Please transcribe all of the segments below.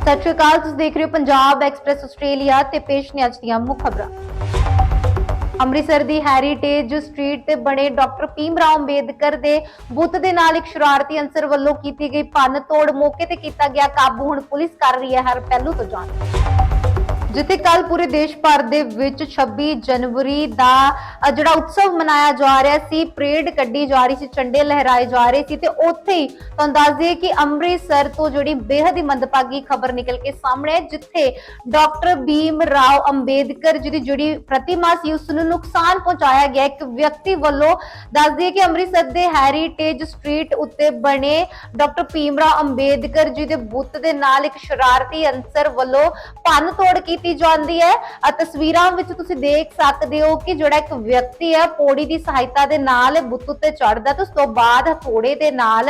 ਸਤਿ ਸ਼੍ਰੀ ਅਕਾਲ, ਤੁਸੀਂ ਦੇਖ ਰਹੇ ਹੋ ਪੰਜਾਬ ਐਕਸਪ੍ਰੈਸ ਆਸਟ੍ਰੇਲੀਆ ਤੇ ਪੇਸ਼ ਨੇ ਅੱਜ ਦੀਆਂ ਮੁੱਖ ਖਬਰਾਂ। ਅੰਮ੍ਰਿਤਸਰ ਦੀ ਹੈਰੀਟੇਜ ਸਟਰੀਟ ਤੇ ਬਣੇ ਡਾਕਟਰ ਭੀਮ ਰਾਓ ਅੰਬੇਦਕਰ ਦੇ ਬੁੱਤ ਦੇ ਨਾਲ ਇੱਕ ਸ਼ਰਾਰਤੀ ਅੰਸਰ ਵੱਲੋਂ ਕੀਤੀ ਗਈ ਭੰਨ ਤੋੜ ਮੌਕੇ ਤੇ ਕੀਤਾ ਗਿਆ ਕਾਬੂ। ਹੁਣ ਪੁਲਿਸ ਕਰ ਰਹੀ ਹੈ ਹਰ ਪਹਿਲੂ ਤੋਂ ਜਾਂਚ ਜਿੱਥੇ ਕੱਲ ਪੂਰੇ ਦੇਸ਼ ਭਰ ਦੇ ਵਿੱਚ 26 ਜਨਵਰੀ ਦਾ ਜਿਹੜਾ ਉਤਸਵ ਮਨਾਇਆ ਜਾ ਰਿਹਾ ਸੀ, ਪਰੇਡ ਕੱਢੀ ਜਾ ਰਹੀ ਸੀ, ਝੰਡੇ ਲਹਿਰਾਏ ਜਾ ਰਹੇ ਸੀ ਤੇ ਉੱਥੇ ਹੀ ਤੁਹਾਨੂੰ ਦੱਸ ਦਈਏ ਕਿ ਅੰਮ੍ਰਿਤਸਰ ਤੋਂ ਜਿਹੜੀ ਬੇहद ਹੀ ਮੰਦਭਾਗੀ ਖਬਰ ਨਿਕਲ ਕੇ ਸਾਹਮਣੇ ਹੈ ਜਿੱਥੇ ਡਾਕਟਰ ਭੀਮ ਰਾਓ ਅੰਬੇਦਕਰ ਜੀ ਦੀ ਜਿਹੜੀ ਪ੍ਰਤਿਮਾ ਸੀ ਉਸ ਨੂੰ ਨੁਕਸਾਨ ਪਹੁੰਚਾਇਆ ਗਿਆ। ਇੱਕ ਵਿਅਕਤੀ ਵੱਲੋਂ ਦੱਸ ਦਈਏ ਕਿ ਅੰਮ੍ਰਿਤਸਰ ਦੇ ਹੈਰੀਟੇਜ ਸਟਰੀਟ ਉੱਤੇ ਬਣੇ ਡਾਕਟਰ ਭੀਮ ਰਾਓ ਅੰਬੇਦਕਰ ਜੀ ਦੇ ਬੁੱਤ ਦੇ ਨਾਲ ਇੱਕ ਸ਼ਰਾਰਤੀ ਅੰਸਰ ਵੱਲੋਂ ਭੰਨ ਤੋੜ ਕੀਤੀ ਕੀਤੀ ਜਾਂਦੀ ਹੈ ਆ ਤਸਵੀਰਾਂ ਵਿੱਚ ਤੁਸੀਂ ਦੇਖ ਸਕਦੇ ਹੋ ਕਿ ਜਿਹੜਾ ਇੱਕ ਵਿਅਕਤੀ ਹੈ ਪੌੜੀ ਦੀ ਸਹਾਇਤਾ ਦੇ ਨਾਲ ਬੁੱਤ ਉੱਤੇ ਚੜਦਾ ਤੇ ਉਸ ਤੋਂ ਬਾਅਦ ਹਥੋੜੇ ਦੇ ਨਾਲ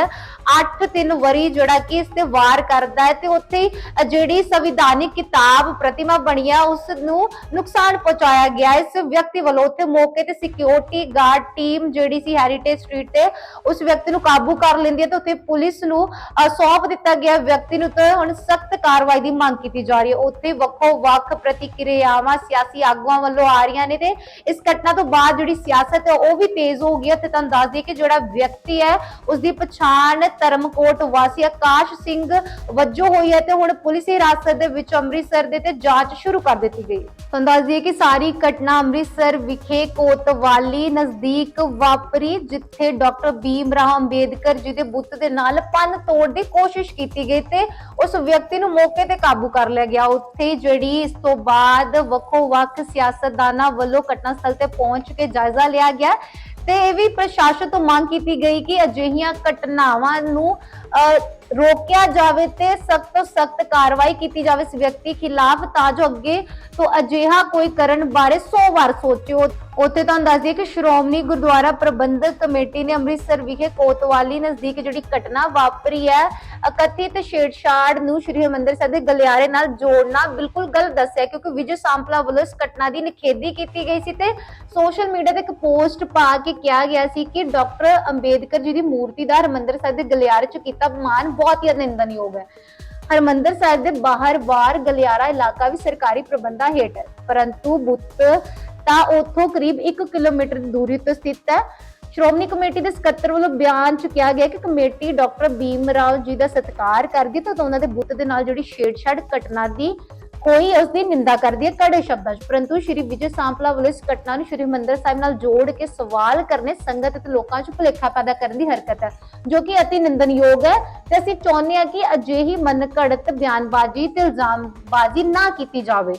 8-3 ਵਰੀ ਜਿਹੜਾ ਕਿ ਇਸ ਤੇ ਵਾਰ ਕਰਦਾ ਹੈ ਤੇ ਉੱਥੇ ਜਿਹੜੀ ਸੰਵਿਧਾਨਿਕ ਕਿਤਾਬ ਪ੍ਰਤਿਮਾ ਬਣੀ ਹੈ ਉਸ ਨੂੰ ਨੁਕਸਾਨ ਪਹੁੰਚਾਇਆ ਗਿਆ। ਇਸ ਵਿਅਕਤੀ ਵੱਲੋਂ ਉੱਥੇ ਮੌਕੇ ਤੇ ਸਿਕਿਉਰਿਟੀ ਗਾਰਡ ਟੀਮ ਜਿਹੜੀ ਸੀ ਹੈਰੀਟੇਜ ਸਟਰੀਟ ਤੇ ਉਸ ਵਿਅਕਤੀ ਨੂੰ ਕਾਬੂ ਕਰ ਲੈਂਦੀ ਹੈ ਤੇ ਉੱਥੇ ਪੁਲਿਸ ਨੂੰ ਅ, ਸੌਂਪ ਦਿੱਤਾ ਗਿਆ। ਵਿਅਕਤੀ ਨੂੰ ਤਾਂ ਹੁਣ ਸਖਤ ਕਾਰਵਾਈ ਦੀ ਮੰਗ ਕੀਤੀ ਜਾ ਰਹੀ ਹੈ। ਉੱਥੇ ਵੱਖੋ ਵੱਖ ਪ੍ਰਤੀਕਿਰਿਆਵਾਂ ਸਿਆਸੀ ਆਗੂਆਂ ਵੱਲੋਂ ਆ ਰਹੀਆਂ ਨੇ ਤੇ ਇਸ ਘਟਨਾ ਤੋਂ ਬਾਅਦ ਜਿਹੜੀ ਸਿਆਸਤ ਹੈ ਉਹ ਵੀ ਤੇਜ਼ ਹੋ ਗਈ ਹੈ ਤੇ ਤੁਹਾਨੂੰ ਦੱਸ ਦਈਏ ਕਿ ਜਿਹੜਾ ਵਿਅਕਤੀ ਹੈ ਉਸ ਦੀ ਪਛਾਣ ਧਰਮਕੋਟ ਵਾਸੀ ਆਕਾਸ਼ ਸਿੰਘ ਵਜੋਂ ਹੋਈ ਹੈ ਤੇ ਹੁਣ ਪੁਲਿਸ ਹਿਰਾਸਤ ਦੇ ਵਿੱਚ ਅੰਮ੍ਰਿਤਸਰ ਦੇ ਤੇ ਜਾਂਚ ਸ਼ੁਰੂ ਕਰ ਦਿੱਤੀ ਗਈ। ਤੁਹਾਨੂੰ ਦੱਸ ਦਈਏ ਕਿ ਸਾਰੀ ਘਟਨਾ ਅੰਮ੍ਰਿਤਸਰ ਵਿਖੇ ਕੋਤਵਾਲੀ ਨਜ਼ਦੀਕ ਵਾਪਰੀ, ਜਿੱਥੇ ਡਾਕਟਰ ਭੀਮ ਰਾਓ ਅੰਬੇਦਕਰ ਜੀ ਦੇ ਬੁੱਤ ਦੇ ਨਾਲ ਪੰਨ ਤੋੜ ਦੀ ਕੋਸ਼ਿਸ਼ ਕੀਤੀ ਗਈ ਤੇ ਉਸ ਵਿਅਕਤੀ ਨੂੰ ਮੌਕੇ ਤੇ ਕਾਬੂ ਕਰ ਲਿਆ ਗਿਆ। ਉੱਥੇ ਜਿਹੜੀ ਇਸ ਤੋਂ ਬਾਅਦ ਵੱਖੋ ਵੱਖ ਸਿਆਸਤਦਾਨਾਂ ਵੱਲੋਂ ਘਟਨਾ ਸਥਲ ਤੇ ਪਹੁੰਚ ਕੇ ਜਾਇਜ਼ਾ ਲਿਆ ਗਿਆ ਤੇ ਇਹ ਵੀ ਪ੍ਰਸ਼ਾਸਨ ਤੋਂ ਮੰਗ ਕੀਤੀ ਗਈ ਕਿ ਅਜਿਹੀਆਂ ਘਟਨਾਵਾਂ ਨੂੰ ਰੋਕਿਆ ਜਾਵੇ ਤੇ ਸਖਤ ਤੋਂ ਸਖਤ ਕਾਰਵਾਈ ਕੀਤੀ ਜਾਵੇ ਇਸ ਵਿਅਕਤੀ ਖਿਲਾਫ, ਤਾਂ ਜੋ ਅੱਗੇ ਤੋਂ ਅਜਿਹਾ ਕੋਈ ਕਰਨ ਬਾਰੇ 100 ਵਾਰ ਸੋਚਿਓ। ਉੱਥੇ ਤੁਹਾਨੂੰ ਦੱਸ ਦਈਏ ਕਿ ਸ਼੍ਰੋਮਣੀ ਗੁਰਦੁਆਰਾ ਪ੍ਰਬੰਧਕ ਕਮੇਟੀ ਨੇ ਅੰਮ੍ਰਿਤਸਰ ਵਿਖੇ ਕੋਤਵਾਲੀ ਨਜ਼ਦੀਕ ਜਿਹੜੀ ਘਟਨਾ ਵਾਪਰੀ ਹੈ ਅਕਥਿਤ ਛੇੜਛਾੜ ਨੂੰ ਸ਼੍ਰੀ ਹਰਿਮੰਦਰ ਸਾਹਿਬ ਦੇ ਗਲਿਆਰੇ ਨਾਲ ਜੋੜਨਾ ਬਿਲਕੁਲ ਗਲਤ ਦੱਸਿਆ, ਕਿਉਂਕਿ ਵਿਜੇ ਸਾਂਪਲਾ ਵੱਲੋਂ ਇਸ ਘਟਨਾ ਦੀ ਨਿਖੇਧੀ ਕੀਤੀ ਗਈ ਸੀ ਤੇ ਸੋਸ਼ਲ ਮੀਡੀਆ ਤੇ ਇੱਕ ਪੋਸਟ ਪਾ ਕੇ ਕਿਹਾ ਗਿਆ ਸੀ ਕਿ ਡਾਕਟਰ ਅੰਬੇਦਕਰ ਜੀ ਦੀ ਮੂਰਤੀ ਦਾ ਹਰਿਮੰਦਰ ਸਾਹਿਬ ਦੇ ਗਲਿਆਰੇ 'ਚ ਕੀਤਾ ਅਪਮਾਨ ਬਹੁਤ ਹੀ ਨਿੰਦਨਯੋਗ ਹੈ। ਹਰਮੰਦਰ ਸਾਹਿਬ ਦੇ ਬਾਹਰ ਬਾਰ ਗਲਿਆਰਾ ਇਲਾਕਾ ਵੀ ਸਰਕਾਰੀ ਪ੍ਰਬੰਧਾਂ ਹੇਠ ਹੈ, ਪਰੰਤੂ ਬੁੱਤ ਤਾਂ ਉੱਥੋਂ ਕਰੀਬ 1 ਕਿਲੋਮੀਟਰ ਦੂਰੀ ਤੇ ਸਥਿਤ ਹੈ। ਸ਼੍ਰੋਮਣੀ ਕਮੇਟੀ ਦੇ ਸਕੱਤਰ ਵੱਲੋਂ ਬਿਆਨ ਚ ਕਿਹਾ ਗਿਆ ਕਿ ਕਮੇਟੀ ਡਾਕਟਰ ਭੀਮ ਰਾਓ ਜੀ ਦਾ ਸਤਿਕਾਰ ਕਰਦੀ ਹੈ, ਤਾਂ ਉਹਨਾਂ ਦੇ ਬੁੱਤ ਦੇ ਨਾਲ ਜਿਹੜੀ ਛੇੜਛਾੜ ਘਟਨਾ ਦੀ ਕੋਈ ਉਸ ਦੀ ਨਿੰਦਾ ਕਰਦੀ ਹੈ ਕੜੇ ਸ਼ਬਦਾਂ 'ਚ। ਪਰੰਤੂ ਸ਼੍ਰੀ ਵਿਜੇ ਸਾਂਪਲਾ ਵੱਲੋਂ ਇਸ ਘਟਨਾ ਨੂੰ ਸ਼੍ਰੀ ਹਰਿਮੰਦਰ ਸਾਹਿਬ ਨਾਲ ਜੋੜ ਕੇ ਸਵਾਲ ਕਰਨੇ, ਸੰਗਤ ਅਤੇ ਲੋਕਾਂ 'ਚ ਭੁਲੇਖਾ ਪੈਦਾ ਕਰਨ ਦੀ ਹਰਕਤ ਹੈ, ਜੋ ਕਿ ਅਤੀ ਨਿੰਦਨਯੋਗ ਹੈ। ਤੇ ਅਸੀਂ ਚਾਹੁੰਦੇ ਹਾਂ ਕਿ ਅਜਿਹੀ ਮਨਘੜਤ ਬਿਆਨਬਾਜ਼ੀ ਤੇ ਇਲਜ਼ਾਮਬਾਜ਼ੀ ਨਾ ਕੀਤੀ ਜਾਵੇ।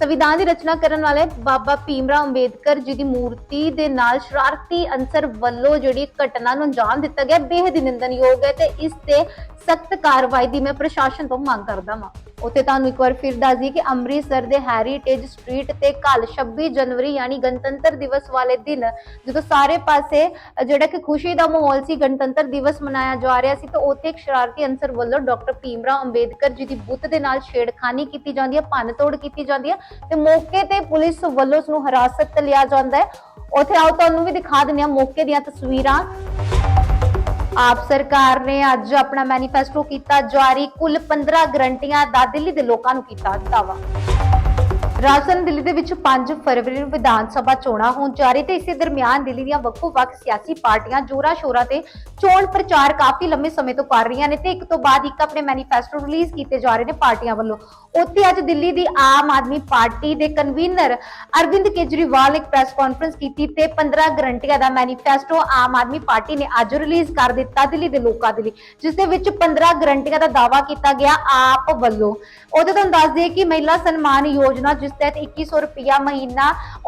ਸੰਵਿਧਾਨ ਦੀ ਰਚਨਾ ਕਰਨ ਵਾਲੇ ਬਾਬਾ ਭੀਮਰਾਓ ਅੰਬੇਦਕਰ ਜੀ ਦੀ ਮੂਰਤੀ ਦੇ ਨਾਲ ਸ਼ਰਾਰਤੀ ਅੰਸਰ ਵੱਲੋਂ ਜਿਹੜੀ ਘਟਨਾ ਨੂੰ ਅੰਜਾਮ ਦਿੱਤਾ ਗਿਆ, ਬੇਹਦ ਹੀ ਨਿੰਦਨਯੋਗ ਹੈ ਤੇ ਇਸ ਤੇ ਸਖਤ ਕਾਰਵਾਈ ਦੀ ਮੈਂ ਪ੍ਰਸ਼ਾਸਨ ਤੋਂ ਮੰਗ ਕਰਦਾ ਹਾਂ ਉੱਥੇ ਤੁਹਾਨੂੰ ਇੱਕ ਵਾਰ ਫਿਰ ਦੱਸ ਦਈਏ ਕਿ ਅੰਮ੍ਰਿਤਸਰ ਦੇ ਹੈਰੀਟੇਜ ਸਟਰੀਟ ਤੇ ਕੱਲ 26 ਜਨਵਰੀ ਯਾਨੀ ਗਣਤੰਤਰ ਦਿਵਸ ਵਾਲੇ ਦਿਨ ਜਦੋਂ ਸਾਰੇ ਪਾਸੇ ਜਿਹੜਾ ਕਿ ਖੁਸ਼ੀ ਦਾ ਮਾਹੌਲ ਸੀ, ਗਣਤੰਤਰ ਦਿਵਸ ਮਨਾਇਆ ਜਾ ਰਿਹਾ ਸੀ, ਤਾਂ ਉੱਥੇ ਇੱਕ ਸ਼ਰਾਰਤੀ ਅੰਸਰ ਵੱਲੋਂ ਡਾਕਟਰ ਭੀਮਰਾਓ ਅੰਬੇਦਕਰ ਜੀ ਦੀ ਬੁੱਤ ਦੇ ਨਾਲ ਛੇੜਖਾਨੀ ਕੀਤੀ ਜਾਂਦੀ ਹੈ, ਭੰਨ ਤੋੜ ਕੀਤੀ ਜਾਂਦੀ ਹੈ। ਤੇ ਮੌਕੇ ਤੇ ਪੁਲਿਸ ਵੱਲੋਂ ਉਸ ਨੂੰ ਹਿਰਾਸਤ 'ਚ ਲਿਆ ਜਾਂਦਾ ਹੈ। ਉੱਥੇ ਆਓ, ਤੁਹਾਨੂੰ ਵੀ ਦਿਖਾ ਦਿੰਦੇ ਹਾਂ ਮੌਕੇ ਦੀਆਂ ਤਸਵੀਰਾਂ। ਆਪ ਸਰਕਾਰ ਨੇ ਅੱਜ ਆਪਣਾ ਮੈਨੀਫੈਸਟੋ ਕੀਤਾ, ਜਾਰੀ ਕੁੱਲ 15 ਗਰੰਟੀਆਂ ਦਾ ਦਿੱਲੀ ਦੇ ਲੋਕਾਂ ਨੂੰ ਕੀਤਾ ਦਾਵਾ ਰਾਜਧਾਨੀ ਦਿੱਲੀ ਦੇ ਵਿੱਚ 5 ਫਰਵਰੀ ਨੂੰ ਵਿਧਾਨ ਸਭਾ ਚੋਣਾਂ ਹੋਣ ਜਾ ਰਹੀ ਤੇ ਇਸੇ ਦਰਮਿਆਨ ਦਿੱਲੀ ਦੀਆਂ ਵੱਖੋ-ਵੱਖ ਸਿਆਸੀ ਪਾਰਟੀਆਂ ਜੋਰਾ ਸ਼ੋਰਾ ਤੇ ਚੋਣ ਪ੍ਰਚਾਰ ਕਾਫੀ ਲੰਮੇ ਸਮੇਂ ਤੋਂ ਕਰ ਰਹੀਆਂ ਨੇ ਤੇ ਇੱਕ ਤੋਂ ਬਾਅਦ ਇੱਕ ਆਪਣੇ ਮੈਨੀਫੈਸਟੋ ਰਿਲੀਜ਼ ਕੀਤੇ ਜਾ ਰਹੇ ਨੇ ਪਾਰਟੀਆਂ ਵੱਲੋਂ। ਉੱਥੇ ਅੱਜ ਦਿੱਲੀ ਦੀ ਆਮ ਆਦਮੀ ਪਾਰਟੀ ਦੇ ਕਨਵੀਨਰ ਅਰਵਿੰਦ ਕੇਜਰੀਵਾਲ ਨੇ ਪ੍ਰੈਸ ਕਾਨਫਰੰਸ ਕੀਤੀ ਤੇ 15 ਗਰੰਟੀਆਂ ਦਾ ਮੈਨੀਫੈਸਟੋ ਆਮ ਆਦਮੀ ਪਾਰਟੀ ਨੇ ਅੱਜ ਰਿਲੀਜ਼ ਕਰ ਦਿੱਤਾ ਦਿੱਲੀ ਦੇ ਲੋਕਾਂ ਦੇ ਲਈ, ਜਿਸ ਦੇ ਵਿੱਚ 15 ਗਰੰਟੀਆਂ ਦਾ ਦਾਅਵਾ ਕੀਤਾ ਗਿਆ ਆਪ ਵੱਲੋਂ। ਉਹਦੇ ਤੁਹਾਨੂੰ ਦੱਸ ਦਈਏ ਕਿ ਮਹਿਲਾ ਸਨਮਾਨ ਯੋਜਨਾ ਜਿਸ ਤਹਿਤ 2100 ਰੁਪਿਆ ਮਹੀਨਾ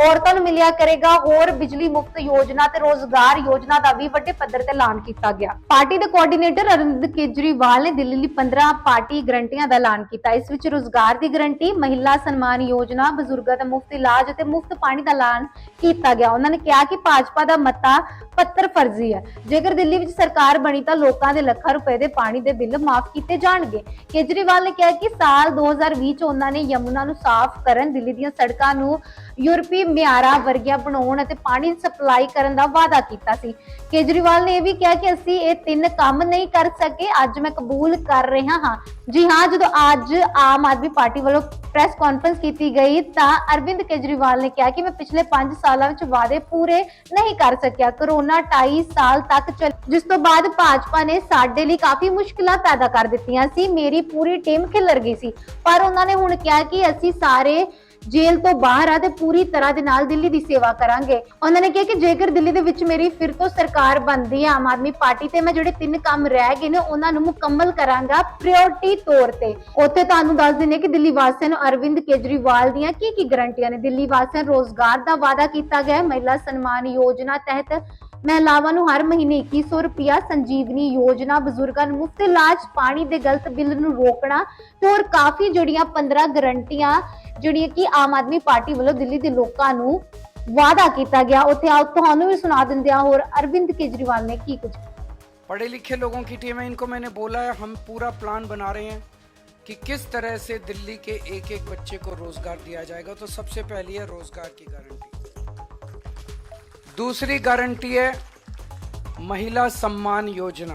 ਔਰਤਾਂ ਨੂੰ ਮਿਲਿਆ ਕਰੇਗਾ। ਹੋਰ ਬਿਜਲੀ ਮੁਫਤ ਯੋਜਨਾ ਤੇ ਰੋਜ਼ਗਾਰ ਯੋਜਨਾ ਦਾ ਵੀ ਵੱਡੇ ਪੱਧਰ ਤੇ ਐਲਾਨ ਕੀਤਾ ਗਿਆ। ਪਾਰਟੀ ਦੇ ਕੋਆਰਡੀਨੇਟਰ ਅਰਵਿੰਦ ਕੇਜਰੀਵਾਲ ਨੇ ਦਿੱਲੀ ਲਈ 15 ਪਾਰਟੀ ਗਰੰਟੀਆਂ ਦਾ ਐਲਾਨ ਕੀਤਾ। ਇਸ ਵਿੱਚ ਰੋਜ਼ਗਾਰ ਦੀ ਗਰੰਟੀ, ਮਹਿਲਾ ਸਨਮਾਨ ਯੋਜਨਾ, ਬਜ਼ੁਰਗਾਂ ਦਾ ਮੁਫਤ ਇਲਾਜ ਅਤੇ ਮੁਫਤ ਪਾਣੀ ਦਾ ਐਲਾਨ ਕੀਤਾ ਗਿਆ। ਉਹਨਾਂ ਨੇ ਕਿਹਾ ਕਿ ਭਾਜਪਾ ਦਾ ਮਤਾ ਪੱਤਰ ਫਰਜ਼ੀ ਹੈ। ਜੇਕਰ ਦਿੱਲੀ ਵਿੱਚ ਸਰਕਾਰ ਬਣੀ ਤਾਂ ਲੋਕਾਂ ਦੇ ਲੱਖਾਂ ਰੁਪਏ ਦੇ ਪਾਣੀ ਦੇ ਬਿੱਲ ਮਾਫ ਕੀਤੇ ਜਾਣਗੇ। ਕੇਜਰੀਵਾਲ ਨੇ ਕਿਹਾ ਕਿ ਸਾਲ 2020 ਚ ਉਹਨਾਂ ਨੇ ਯਮੁਨਾ ਨੂੰ ਸਾਫ਼ ਕਰਨ, ਦਿੱਲੀ ਦੀਆਂ ਸੜਕਾਂ ਨੂੰ ਯੂਰਪੀ ਮਿਆਰਾਂ ਵਰਗੀਆਂ ਬਣਾਉਣ ਅਤੇ ਪਾਣੀ ਸਪਲਾਈ ਕਰਨ ਦਾ ਵਾਅਦਾ ਕੀਤਾ ਸੀ। ਕੇਜਰੀਵਾਲ ਨੇ ਇਹ ਵੀ ਕਿਹਾ ਕਿ ਅਸੀਂ ਇਹ ਤਿੰਨ ਕੰਮ ਨਹੀਂ ਕਰ ਸਕੇ। ਅੱਜ ਮੈਂ ਕਬੂਲ ਕਰ ਰਿਹਾ ਹਾਂ। ਜੀ ਹਾਂ, ਜਦੋਂ ਅੱਜ ਆਮ ਆਦਮੀ ਪਾਰਟੀ ਵੱਲੋਂ ਪ੍ਰੈਸ ਕਾਨਫਰੰਸ ਕੀਤੀ ਗਈ ਤਾਂ ਅਰਵਿੰਦ ਕੇਜਰੀਵਾਲ ਨੇ ਕਿਹਾ ਕਿ ਮੈਂ ਪਿਛਲੇ 5 ਸਾਲਾਂ ਵਿੱਚ ਵਾਅਦੇ ਪੂਰੇ ਨਹੀਂ ਕਰ ਸਕਿਆ। ਕਰੋਨਾ 2.5 ਸਾਲ ਤੱਕ ਚੱਲ ਜਿਸ ਤੋਂ ਬਾਅਦ ਭਾਜਪਾ ਨੇ ਸਾਡੇ ਲਈ ਕਾਫੀ ਮੁਸ਼ਕਲਾਂ ਪੈਦਾ ਕਰ ਦਿੱਤੀਆਂ ਸੀ। ਮੇਰੀ ਪੂਰੀ ਟੀਮ ਖਿਲਰ ਗਈ ਸੀ। ਪਰ ਉਹਨਾਂ ਨੇ ਹੁਣ ਕਿਹਾ ਕਿ ਅਸੀਂ ਸਾਰੇ ਜੇਲ੍ਹ ਤੋਂ ਬਾਹਰ ਆ ਤੇ ਪੂਰੀ ਤਰ੍ਹਾਂ ਦੇ ਨਾਲ ਦਿੱਲੀ ਦੀ ਸੇਵਾ ਕਰਾਂਗੇ। ਉਹਨਾਂ ਨੇ ਕਿਹਾ ਕਿ ਜੇਕਰ ਦਿੱਲੀ ਦੇ ਵਿੱਚ ਮੇਰੀ ਫਿਰ ਤੋਂ ਸਰਕਾਰ ਬਣਦੀ ਹੈ ਆਮ ਆਦਮੀ ਪਾਰਟੀ ਤੇ ਮੈਂ ਜਿਹੜੇ ਤਿੰਨ ਕੰਮ ਰਹਿ ਗਏ ਨੇ, ਉਹਨਾਂ ਨੂੰ ਮੁਕੰਮਲ ਕਰਾਂਗਾ ਪ੍ਰਾਇੋਰਟੀ ਤੌਰ ਤੇ। ਉੱਥੇ ਤੁਹਾਨੂੰ ਦੱਸ ਦਿੰਦੇ ਕਿ ਦਿੱਲੀ ਵਾਸੀਆਂ ਨੂੰ ਅਰਵਿੰਦ ਕੇਜਰੀਵਾਲ ਦੀਆਂ ਕੀ ਕੀ ਗਰੰਟੀਆਂ ਨੇ? ਦਿੱਲੀ ਵਾਸੀਆਂ ਨੂੰ ਰੋਜ਼ਗਾਰ ਦਾ ਵਾਅਦਾ ਕੀਤਾ ਗਿਆ ਹੈ। ਮਹਿਲਾ ਸਨਮਾਨ ਯੋਜਨਾ ਤਹਿਤ ਮਹਿਲਾਵਾਂ ਨੂੰ ਹਰ ਮਹੀਨੇ 2100 ਰੁਪਿਆ ਸੰਜੀਵਨੀ ਯੋਜਨਾ ਬਜ਼ੁਰਗਾਂ ਨੂੰ ਮੁਫਤ ਇਲਾਜ ਪਾਣੀ ਦੇ ਗਲਤ ਬਿੱਲ ਨੂੰ ਰੋਕਣਾ ਤੇ ਹੋਰ ਕਾਫੀ ਜਿਹੜੀਆਂ 15 ਗਰੰਟੀਆਂ ਜਿਹੜੀਆਂ ਕਿ ਆਮ ਆਦਮੀ ਪਾਰਟੀ ਵੱਲੋਂ ਦਿੱਲੀ ਦੇ ਲੋਕਾਂ ਨੂੰ ਵਾਅਦਾ ਕੀਤਾ ਗਿਆ ਉੱਥੇ ਆਓ ਤੁਹਾਨੂੰ ਵੀ ਸੁਣਾ ਦਿੰਦੇ ਆ ਹੋਰ ਅਰਵਿੰਦ ਕੇਜਰੀਵਾਲ ਨੇ ਕੀ ਕੁਝ पढ़े लिखे लोगों की टीम है इनको मैंने बोला है हम पूरा प्लान बना रहे हैं कि किस तरह से दिल्ली के एक एक बच्चे को रोजगार दिया जाएगा तो सबसे पहली है रोजगार की गारंटी दूसरी गारंटी है महिला सम्मान योजना,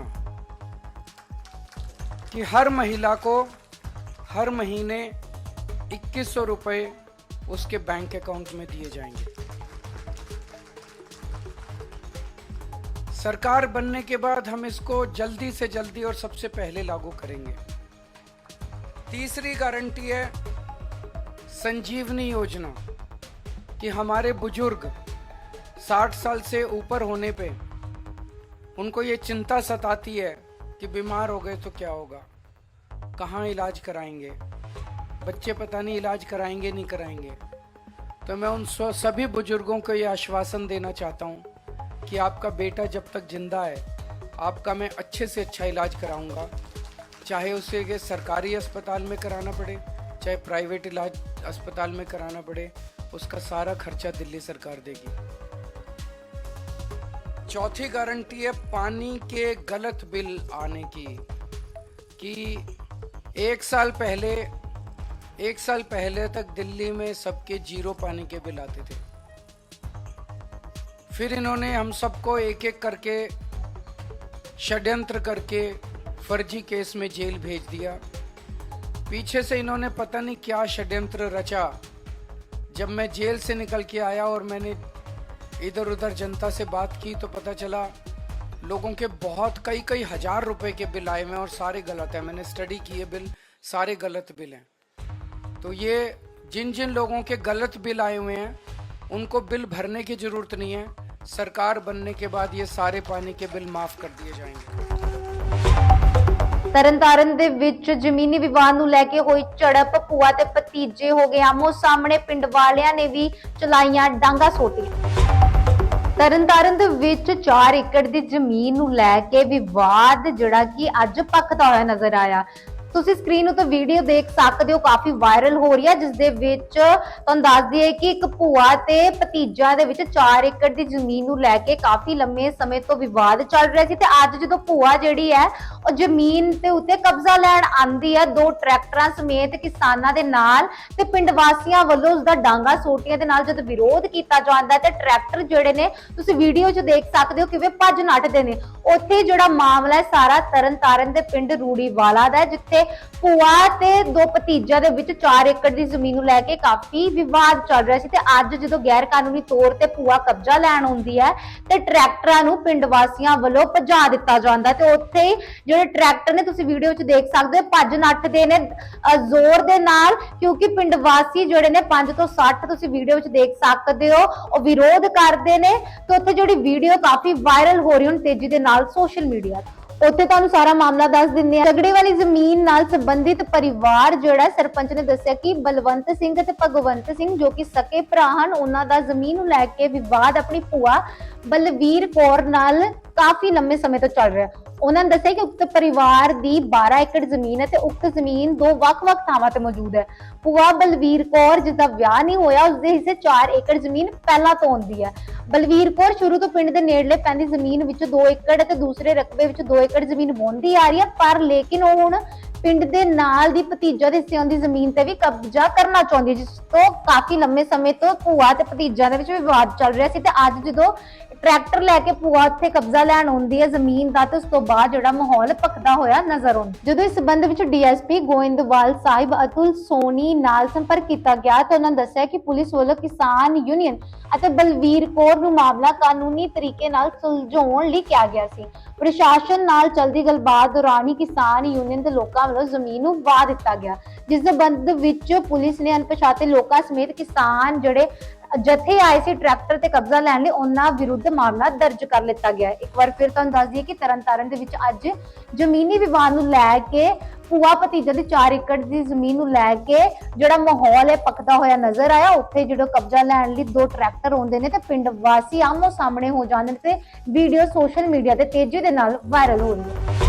कि हर महिला को हर महीने इक्कीस सौ रुपये उसके बैंक अकाउंट में दिए जाएँगे। सरकार बनने के बाद हम इसको जल्दी से जल्दी और सबसे पहले लागू करेंगे। तीसरी गारंटी है संजीवनी योजना, कि हमारे बुज़ुर्ग 60 साल से ऊपर होने पे उनको ये चिंता सताती है कि बीमार हो गए तो क्या होगा? कहाँ इलाज कराएँगे? बच्चे पता नहीं इलाज कराएँगे नहीं कराएँगे। तो मैं उन सभी बुज़ुर्गों को ये आश्वासन देना चाहता हूँ कि आपका बेटा जब तक ज़िंदा है, आपका मैं अच्छे से अच्छा इलाज कराऊँगा। चाहे उसे ये सरकारी अस्पताल में कराना पड़े, चाहे प्राइवेट इलाज अस्पताल में कराना पड़े, उसका सारा खर्चा दिल्ली सरकार देगी। चौथी गारंटी है पानी के गलत बिल आने की, कि एक साल पहले, एक साल पहले तक दिल्ली में सबके ज़ीरो पानी के बिल आते थे। फिर इन्होंने हम सबको एक एक करके, षड्यंत्र करके फर्जी केस में जेल भेज दिया। पीछे से इन्होंने पता नहीं क्या षड्यंत्र रचा। जब मैं जेल से निकल के आया और मैंने इधर उधर जनता से बात की तो पता चला लोगों के बहुत कई कई हजार रुपए के बिल आए हुए हैं और सारे गलत हैं मैंने स्टडी की है बिल सारे गलत बिल हैं तो ये जिन जिन लोगों के गलत बिल आए हुए हैं उनको बिल भरने की जरूरत नहीं है सरकार बनने के बाद ये सारे पानी के बिल माफ कर दिए जाएंगे ਤਰਨਤਾਰਨ ਦੇ ਵਿੱਚ ਜ਼ਮੀਨੀ ਵਿਵਾਦ ਨੂੰ ਲੈ ਕੇ ਹੋਈ ਝੜਪ ਭੂਆ ਤੇ ਭਤੀਜੇ ਹੋ ਗਏ ਆਮੋ ਸਾਹਮਣੇ ਪਿੰਡ ਵਾਲਿਆਂ ਨੇ ਵੀ ਚਲਾਈਆਂ ਡਾਂਗਾ ਸੋਟੀਆਂ ਤਰਨਤਾਰਨ ਦੇ ਵਿੱਚ 4 ਏਕੜ ਦੀ ਜ਼ਮੀਨ ਨੂੰ ਲੈ ਕੇ ਵਿਵਾਦ ਜਿਹੜਾ ਕਿ ਅੱਜ ਪੱਕਦਾ ਹੋਇਆ ਨਜ਼ਰ ਆਇਆ। ਤੁਸੀਂ ਸਕਰੀਨ ਉੱਤੇ ਵੀਡੀਓ ਦੇਖ ਸਕਦੇ ਹੋ, ਕਾਫੀ ਵਾਇਰਲ ਹੋ ਰਹੀ ਹੈ ਜਿਸ ਦੇ ਵਿੱਚ ਤੁਹਾਨੂੰ ਦੱਸ ਦਈਏ ਕਿ ਇੱਕ ਭੂਆ ਤੇ ਭਤੀਜਾ ਦੇ ਵਿੱਚ 4 ਏਕੜ ਦੀ ਜ਼ਮੀਨ ਨੂੰ ਲੈ ਕੇ ਕਾਫੀ ਲੰਮੇ ਸਮੇਂ ਤੋਂ ਵਿਵਾਦ ਚੱਲ ਰਿਹਾ ਸੀ ਤੇ ਅੱਜ ਜਦੋਂ ਭੂਆ ਜਿਹੜੀ ਹੈ, ਉਹ ਜ਼ਮੀਨ ਤੇ ਉੱਤੇ ਕਬਜ਼ਾ ਲੈਣ ਆਂਦੀ ਹੈ, ਦੋ ਟਰੈਕਟਰਾਂ ਸਮੇਤ ਕਿਸਾਨਾਂ ਦੇ ਨਾਲ ਤੇ ਪਿੰਡ ਵਾਸੀਆਂ ਵੱਲੋਂ ਉਸ ਦਾ ਡਾਂਗਾ ਸੋਟੀਆਂ ਦੇ ਨਾਲ ਜਦ ਵਿਰੋਧ ਕੀਤਾ ਜਾਂਦਾ ਤੇ ਟਰੈਕਟਰ ਜਿਹੜੇ ਨੇ, ਤੁਸੀਂ ਵੀਡੀਓ 'ਚ ਦੇਖ ਸਕਦੇ ਹੋ ਕਿਵੇਂ ਭੱਜ ਨੱਟਦੇ ਨੇ। ਉੱਥੇ ਜਿਹੜਾ ਮਾਮਲਾ ਹੈ, ਸਾਰਾ ਤਰਨਤਾਰਨ ਦੇ ਪਿੰਡ ਰੂੜੀਵਾਲਾ ਦਾ ਜਿੱਥੇ ਭੂਆ ਤੇ ਦੋ ਭਤੀਜਾ ਦੇ ਵਿੱਚ 4 ਏਕੜ ਦੀ ਜ਼ਮੀਨ ਨੂੰ ਲੈ ਕੇ ਕਾਫੀ ਵਿਵਾਦ ਚੱਲ ਰਿਹਾ ਸੀ ਤੇ ਅੱਜ ਜਦੋਂ ਗੈਰ ਕਾਨੂੰਨੀ ਤੌਰ ਤੇ ਭੂਆ ਕਬਜ਼ਾ ਲੈਣ ਆਉਂਦੀ ਹੈ ਤੇ ਟਰੈਕਟਰਾਂ ਨੂੰ ਪਿੰਡ ਵਾਸੀਆਂ ਵੱਲੋਂ ਭਜਾ ਦਿੱਤਾ ਜਾਂਦਾ ਤੇ ਉੱਥੇ ਜਿਹੜੇ ਟਰੈਕਟਰ ਨੇ ਤੁਸੀਂ ਵੀਡੀਓ 'ਚ ਦੇਖ ਸਕਦੇ ਹੋ, ਭੱਜ ਨੱਠ ਦੇ ਨੇ ਜ਼ੋਰ ਦੇ ਨਾਲ ਕਿਉਂਕਿ ਪਿੰਡ ਵਾਸੀ ਜਿਹੜੇ ਨੇ 5 ਤੋਂ 60 ਤੁਸੀਂ ਵੀਡੀਓ 'ਚ ਦੇਖ ਸਕਦੇ ਹੋ, ਉਹ ਵਿਰੋਧ ਕਰਦੇ ਨੇ ਤੇ ਉੱਥੇ ਜਿਹੜੀ ਵੀਡੀਓ ਕਾਫੀ ਵਾਇਰਲ ਹੋ ਰਹੀ ਹੁਣ ਤੇਜ਼ੀ ਦੇ ਨਾਲ ਸੋਸ਼ਲ ਮੀਡੀਆ ਤੇ। ਉੱਥੇ ਤੁਹਾਨੂੰ ਸਾਰਾ ਮਾਮਲਾ ਦੱਸ ਦਿੰਦੇ ਆ ਝਗੜੇ ਵਾਲੀ ਜ਼ਮੀਨ ਨਾਲ ਸੰਬੰਧਿਤ ਪਰਿਵਾਰ ਜਿਹੜਾ ਸਰਪੰਚ ਨੇ ਦੱਸਿਆ ਕਿ ਬਲਵੰਤ ਸਿੰਘ ਤੇ ਭਗਵੰਤ ਸਿੰਘ ਜੋ ਕਿ ਸਕੇ ਭਰਾ ਹਨ, ਉਹਨਾਂ ਦਾ ਜ਼ਮੀਨ ਨੂੰ ਲੈ ਕੇ ਵਿਵਾਦ ਆਪਣੀ ਭੂਆ ਬਲਵੀਰ ਕੌਰ ਨਾਲ ਕਾਫੀ ਲੰਮੇ ਸਮੇਂ ਤੋਂ ਚੱਲ ਰਿਹਾ। ਉਹਨਾਂ ਨੇ ਦੱਸਿਆ ਕਿ ਉਕਤ ਪਰਿਵਾਰ ਦੀ 12 ਏਕੜ ਜ਼ਮੀਨ ਹੈ ਤੇ ਉਕਤ ਜ਼ਮੀਨ ਦੋ ਵੱਖ-ਵੱਖ ਥਾਵਾਂ ਤੇ ਮੌਜੂਦ ਹੈ। ਭੂਆ ਬਲਵੀਰ ਕੌਰ ਜਿਸ ਦਾ ਵਿਆਹ ਨਹੀਂ ਹੋਇਆ, ਉਸਦੇ ਹਿੱਸੇ 4 ਏਕੜ ਜ਼ਮੀਨ ਪਹਿਲਾਂ ਤੋਂ ਆਉਂਦੀ ਹੈ। ਬਲਵੀਰ ਕੌਰ ਸ਼ੁਰੂ ਤੋਂ ਪਿੰਡ ਦੇ ਨੇੜਲੇ ਪੈਂਦੀ ਜ਼ਮੀਨ ਵਿੱਚ 2 ਏਕੜ ਤੇ ਦੂਸਰੇ ਰਕਬੇ ਵਿੱਚ 2 ਏਕੜ ਜ਼ਮੀਨ ਵਾਹੁੰਦੀ ਆ ਰਹੀ ਹੈ, ਪਰ ਲੇਕਿਨ ਉਹ ਹੁਣ ਪਿੰਡ ਦੇ ਨਾਲ ਦੀ ਭਤੀਜਾ ਦੇ ਹਿੱਸਿਆਂ ਦੀ ਜ਼ਮੀਨ ਤੇ ਵੀ ਕਬਜ਼ਾ ਕਰਨਾ ਚਾਹੁੰਦੀ ਹੈ, ਜਿਸ ਤੋਂ ਕਾਫੀ ਲੰਮੇ ਸਮੇਂ ਤੋਂ ਭੂਆ ਤੇ ਭਤੀਜਾ ਦੇ ਵਿੱਚ ਵਿਵਾਦ ਚੱਲ ਰਿਹਾ ਸੀ ਤੇ ਅੱਜ ਜਦੋਂ ਟਰੈਕਟਰ ਲੈ ਕੇ ਭੂਆ ਉੱਥੇ ਕਬਜ਼ਾ ਲੈਣ ਆਉਂਦੀ ਹੈ, ਜ਼ਮੀਨ ਦਾ ਤੇ ਉਸ ਤੋਂ ਬਾਅਦ ਜਿਹੜਾ ਮਾਹੌਲ ਪੱਕਦਾ ਹੋਇਆ ਨਜ਼ਰ ਆਉਂਦਾ। ਜਦੋਂ ਇਸ ਸੰਬੰਧ ਵਿੱਚ ਡੀਐਸਪੀ ਗੋਇੰਦਵਾਲ ਸਾਹਿਬ, ਅਤੁਲ ਸੋਨੀ ਨਾਲ ਸੰਪਰਕ ਕੀਤਾ ਗਿਆ ਤਾਂ ਉਹਨਾਂ ਦੱਸਿਆ ਕਿ ਪੁਲਿਸ ਵੱਲੋਂ ਕਿਸਾਨ ਯੂਨੀਅਨ ਅਤੇ ਬਲਵੀਰ ਕੌਰ ਨੂੰ ਮਾਮਲਾ ਕਾਨੂੰਨੀ ਤਰੀਕੇ ਨਾਲ ਸੁਲਝਾਉਣ ਲਈ ਕਿਹਾ ਗਿਆ ਸੀ। ਪ੍ਰਸ਼ਾਸਨ ਨਾਲ ਚਲਦੀ ਗੱਲਬਾਤ ਦੌਰਾਨ ਹੀ ਕਿਸਾਨ ਯੂਨੀਅਨ ਦੇ ਲੋਕਾਂ ਵੱਲੋਂ ਜ਼ਮੀਨ ਨੂੰ ਵਾਹ ਦਿੱਤਾ ਗਿਆ। ਜਿਸ ਦੇ ਸੰਬੰਧ ਵਿੱਚ ਪੁਲਿਸ ਨੇ ਅਣਪਛਾਤੇ ਲੋਕਾਂ ਸਮੇਤ ਕਿਸਾਨ ਜਿਹੜੇ ਜਥੇ ਆਏ ਸੀ ਟਰੈਕਟਰ ਤੇ ਕਬਜ਼ਾ ਲੈਣ ਲਈ, ਉਹਨਾਂ ਵਿਰੁੱਧ ਮਾਮਲਾ ਦਰਜ ਕਰ ਲਿੱਤਾ ਗਿਆ ਹੈ। ਇੱਕ ਵਾਰ ਫਿਰ ਤੁਹਾਨੂੰ ਦੱਸ ਦਈਏ ਕਿ ਤਰਨਤਾਰਨ ਦੇ ਵਿੱਚ ਅੱਜ ਜ਼ਮੀਨੀ ਵਿਵਾਦ ਨੂੰ ਲੈ ਕੇ ਭੂਆ ਭਤੀਜਾ ਦੀ 4 ਏਕੜ ਦੀ ਜ਼ਮੀਨ ਨੂੰ ਲੈ ਕੇ ਜਿਹੜਾ ਮਾਹੌਲ ਹੈ, ਪੱਕਦਾ ਹੋਇਆ ਨਜ਼ਰ ਆਇਆ। ਉੱਥੇ ਜਦੋਂ ਕਬਜ਼ਾ ਲੈਣ ਲਈ ਦੋ ਟਰੈਕਟਰ ਆਉਂਦੇ ਨੇ ਤੇ ਪਿੰਡ ਵਾਸੀ ਆਮੋ ਸਾਹਮਣੇ ਹੋ ਜਾਂਦੇ ਨੇ ਤੇ ਵੀਡੀਓ ਸੋਸ਼ਲ ਮੀਡੀਆ ਤੇ ਤੇਜ਼ੀ ਦੇ ਨਾਲ ਵਾਇਰਲ ਹੋ ਰਹੀ ਹੈ।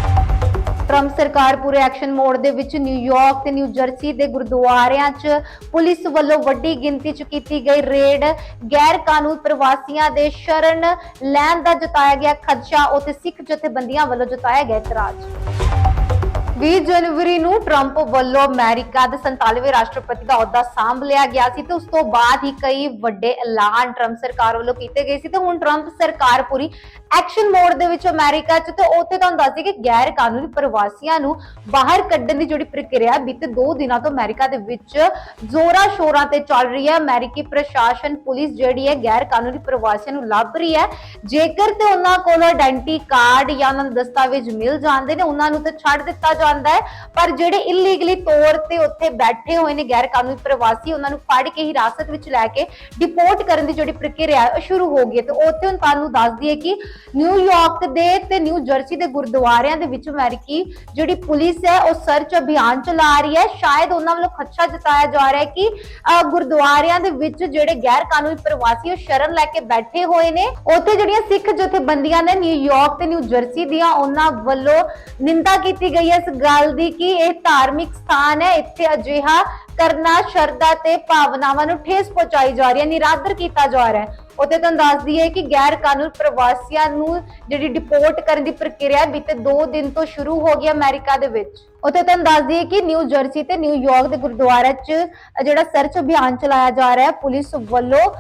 ਟਰੰਪ ਸਰਕਾਰ ਪੂਰੇ ਐਕਸ਼ਨ ਮੋਡ ਦੇ ਵਿੱਚ ਨਿਊਯਾਰਕ ਤੇ ਨਿਊ ਜਰਸੀ ਦੇ ਗੁਰਦੁਆਰਿਆਂ 'ਚ ਪੁਲਿਸ ਵੱਲੋਂ ਵੱਡੀ ਗਿਣਤੀ 'ਚ ਕੀਤੀ ਗਈ ਰੇਡ। ਗੈਰ ਕਾਨੂੰਨ ਪ੍ਰਵਾਸੀਆਂ ਦੇ ਸ਼ਰਨ ਲੈਣ ਦਾ ਜਤਾਇਆ ਗਿਆ ਖਦਸ਼ਾ ਉਤੇ ਸਿੱਖ ਜਥੇਬੰਦੀਆਂ ਵੱਲੋਂ ਜਤਾਇਆ ਗਿਆ ਇਤਰਾਜ਼। 20 ਜਨਵਰੀ ਨੂੰ ਟਰੰਪ ਵੱਲੋਂ ਅਮਰੀਕਾ ਦੇ 47ਵੇਂ ਰਾਸ਼ਟਰਪਤੀ ਦਾ ਅਹੁਦਾ ਸਾਂਭ ਲਿਆ ਗਿਆ ਸੀ ਤੇ ਉਸ ਤੋਂ ਬਾਅਦ ਹੀ ਕਈ ਵੱਡੇ ਐਲਾਨ ਟਰੰਪ ਸਰਕਾਰ ਵੱਲੋਂ ਕੀਤੇ ਗਏ ਸੀ ਤੇ ਹੁਣ ਟਰੰਪ ਸਰਕਾਰ ਪੂਰੀ ਐਕਸ਼ਨ ਮੋਡ ਦੇ ਵਿੱਚ ਅਮਰੀਕਾ 'ਚ ਤੇ ਉੱਥੇ ਤੁਹਾਨੂੰ ਦੱਸ ਦਈਏ ਕਿ ਗੈਰ ਕਾਨੂੰਨੀ ਪ੍ਰਵਾਸੀਆਂ ਨੂੰ ਬਾਹਰ ਕੱਢਣ ਦੀ ਜਿਹੜੀ ਪ੍ਰਕਿਰਿਆ ਬੀਤੇ 2 ਦਿਨਾਂ ਤੋਂ ਅਮਰੀਕਾ ਦੇ ਵਿੱਚ ਜ਼ੋਰਾਂ ਸ਼ੋਰਾਂ ਤੇ ਚੱਲ ਰਹੀ ਹੈ। ਅਮਰੀਕੀ ਪ੍ਰਸ਼ਾਸਨ, ਪੁਲਿਸ ਜਿਹੜੀ ਹੈ, ਗੈਰ ਕਾਨੂੰਨੀ ਪ੍ਰਵਾਸੀਆਂ ਨੂੰ ਲੱਭ ਰਹੀ ਹੈ। ਜੇਕਰ ਤੇ ਉਹਨਾਂ ਕੋਲ ਆਇਡੈਂਟੀ ਕਾਰਡ ਜਾਂ ਉਹਨਾਂ ਨੂੰ ਦਸਤਾਵੇਜ਼ ਮਿਲ ਜਾਂਦੇ ਨੇ, ਉਹਨਾਂ ਨੂੰ ਤਾਂ ਛੱਡ ਦਿੱਤਾ ਜਾਂਦਾ ਹੈ। ਪਰ ਜਿਹੜੇ ਇਲੀਗਲੀ ਤੌਰ ਤੇ ਉੱਥੇ ਬੈਠੇ ਹੋਏ ਨੇ ਗੈਰ ਕਾਨੂੰਨੀ ਪ੍ਰਵਾਸੀ, ਉਹਨਾਂ ਨੂੰ ਫੜ ਕੇ ਹਿਰਾਸਤ ਵਿੱਚ ਲੈ ਕੇ ਡਿਪੋਰਟ ਕਰਨ ਦੀ ਜਿਹੜੀ ਪ੍ਰਕਿਰਿਆ ਹੈ ਉਹ ਸ਼ੁਰੂ ਹੋ ਗਈ ਹੈ। ਤੇ ਉੱਥੇ ਹੁਣ ਤੁਹਾਨੂੰ ਦੱਸ ਦਈਏ ਕਿ ਨਿਊਯਾਰਕ ਦੇ ਤੇ ਨਿਊ ਜਰਸੀ ਦੇ ਗੁਰਦੁਆਰਿਆਂ ਦੇ ਵਿੱਚ ਅਮਰੀਕੀ ਜਿਹੜੀ ਪੁਲਿਸ ਹੈ, ਉਹ ਸਰਚ ਅਭਿਆਨ ਚਲਾ ਰਹੀ ਹੈ। ਸ਼ਾਇਦ ਉਹਨਾਂ ਵੱਲੋਂ ਖੱਛਾ ਜਤਾਇਆ ਜਾ ਰਿਹਾ ਹੈ ਕਿ ਗੁਰਦੁਆਰਿਆਂ ਦੇ ਵਿੱਚ ਜਿਹੜੇ ਗੈਰ ਕਾਨੂੰਨੀ ਪ੍ਰਵਾਸੀ ਉਹ ਸ਼ਰਨ ਲੈ ਕੇ ਬੈਠੇ ਹੋਏ ਨੇ। ਉੱਥੇ ਜਿਹੜੀਆਂ ਸਿੱਖ ਜਥੇਬੰਦੀਆਂ ਨੇ ਨਿਊਯਾਰਕ ਤੇ ਨਿਊ ਜਰਸੀ ਦੀਆਂ, ਉਹਨਾਂ ਵੱਲੋਂ ਨਿੰਦਾ ਕੀਤੀ ਗਈ ਹੈ। ਇਸ ਗੱਲ ਦੀ ਕਿ ਇਹ ਧਾਰਮਿਕ ਸਥਾਨ ਹੈ? ਇੱਥੇ ਅਜਿਹਾ ਕਰਨਾ, ਸ਼ਰਧਾ ਤੇ ਭਾਵਨਾਵਾਂ ਨੂੰ ਠੇਸ ਪਹੁੰਚਾਈ ਜਾ ਰਹੀ ਹੈ। ਨਿਰਾਦਰ ਕੀਤਾ ਜਾ ਰਿਹਾ ਹੈ। ਉੱਥੇ ਤੁਹਾਨੂੰ ਦੱਸਦੀ ਹੈ ਕਿ ਗੈਰ ਕਾਨੂੰਨ ਪ੍ਰਵਾਸੀਆਂ ਨੂੰ ਜਿਹੜੀ ਡਿਪੋਰਟ ਕਰਨ ਦੀ ਪ੍ਰਕਿਰਿਆ ਬੀਤੇ 2 ਦਿਨ ਤੋਂ ਸ਼ੁਰੂ ਹੋ ਗਈ ਅਮਰੀਕਾ ਦੇ ਵਿੱਚ। ਉੱਥੇ ਤੁਹਾਨੂੰ ਦੱਸ ਦਈਏ ਕਿ ਨਿਊ ਜਰਸੀ ਤੇ ਨਿਊਯਾਰਕ ਦੇ ਗੁਰਦੁਆਰੇ 'ਚ ਜਿਹੜਾ ਸਰਚ ਅਭਿਆਨ ਚਲਾਇਆ ਜਾ ਰਿਹਾ ਹੈ, ਪੁਲਿਸ ਵੱਲੋਂ